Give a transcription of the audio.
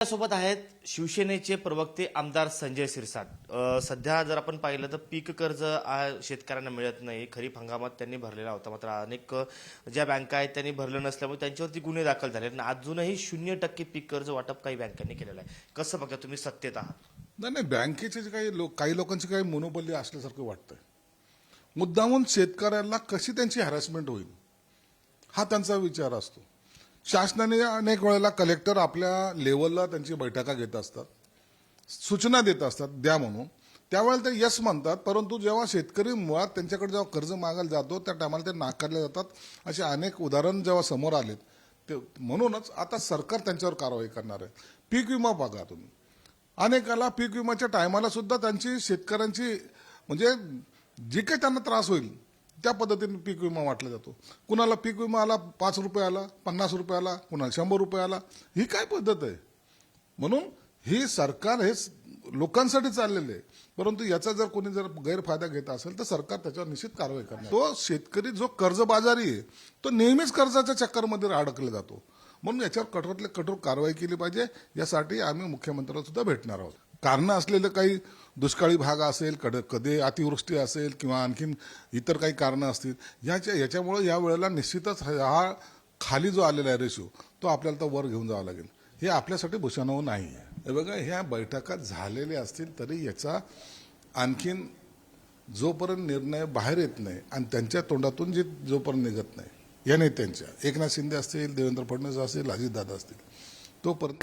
सोबत आहेत शिवसेनेचे प्रवक्ते आमदार संजय सिरसाट. सध्या जर आपण पाहिलं तर पीक कर्ज शेतकऱ्यांना मिळत नाही. खरीप हंगामात त्यांनी भरलेला होता मात्र अनेक ज्या बँका आहेत त्यांनी भरलं नसल्यामुळे त्यांच्यावरती गुन्हे दाखल झाले आणि अजूनही शून्य टक्के पीक कर्ज वाटप काही बँकांनी केलेलं आहे. कसं बघा तुम्ही सत्तेत आहात? नाही नाही बँकेचे जे काही लोक काही लोकांची काही मनोबल्य असल्यासारखं वाटतं मुद्दामून शेतकऱ्यांना कशी त्यांची हॅरॅसमेंट होईल? हा त्यांचा विचार असतो. शासनाने अनेक वेळेला कलेक्टर आपल्या लेवलला त्यांची बैठका घेत असतात सूचना देत असतात द्या म्हणून. त्यावेळेला ते यस म्हणतात परंतु जेव्हा शेतकरी मुळात त्यांच्याकडे जेव्हा कर्ज मागायला जातो त्या टायमाला ते नाकारले जातात. असे अनेक उदाहरण जेव्हा समोर आलेत ते म्हणूनच आता सरकार त्यांच्यावर कारवाई करणार आहे. पीक विमा बघा तुम्ही. अनेकाला पीक विम्याच्या टायमाला सुद्धा त्यांची शेतकऱ्यांची म्हणजे जे काही त्यांना त्रास होईल त्या पद्धतीने पीक विमा वाटला जातो. कुणाला पीक विमा आला पाच रुपये आला पन्नास रुपये आला कुणाला शंभर रुपये आला ही काय पद्धत आहे? म्हणून ही सरकार हे लोकांसाठी चाललेलं आहे. परंतु याचा जर कोणी जर गैरफायदा घेत असेल तर सरकार त्याच्यावर निश्चित कारवाई करणार तो शेतकरी जो कर्जबाजारी आहे तो नेहमीच कर्जाच्या चक्करमध्ये अडकला जातो. म्हणून याच्यावर कठोरातल्या कठोर कारवाई केली पाहिजे. यासाठी आम्ही मुख्यमंत्र्यांना सुद्धा भेटणार आहोत. कारणं असलेलं काही दुष्काळी भाग असेल कड कधी अतिवृष्टी असेल किंवा आणखीन इतर काही कारणं असतील याच्या याच्यामुळे या वेळेला निश्चितच हा खाली जो आलेला आहे रेशो तो आपल्याला तर वर घेऊन जावा लागेल. हे आपल्यासाठी भूषणावं नाही आहे. बघा ह्या बैठका झालेल्या असतील तरी याचा आणखीन जोपर्यंत निर्णय बाहेर येत नाही आणि त्यांच्या तोंडातून जे जोपर्यंत निघत नाही या नेत्यांच्या एकनाथ शिंदे असतील देवेंद्र फडणवीस असतील अजितदादा असतील Tô por...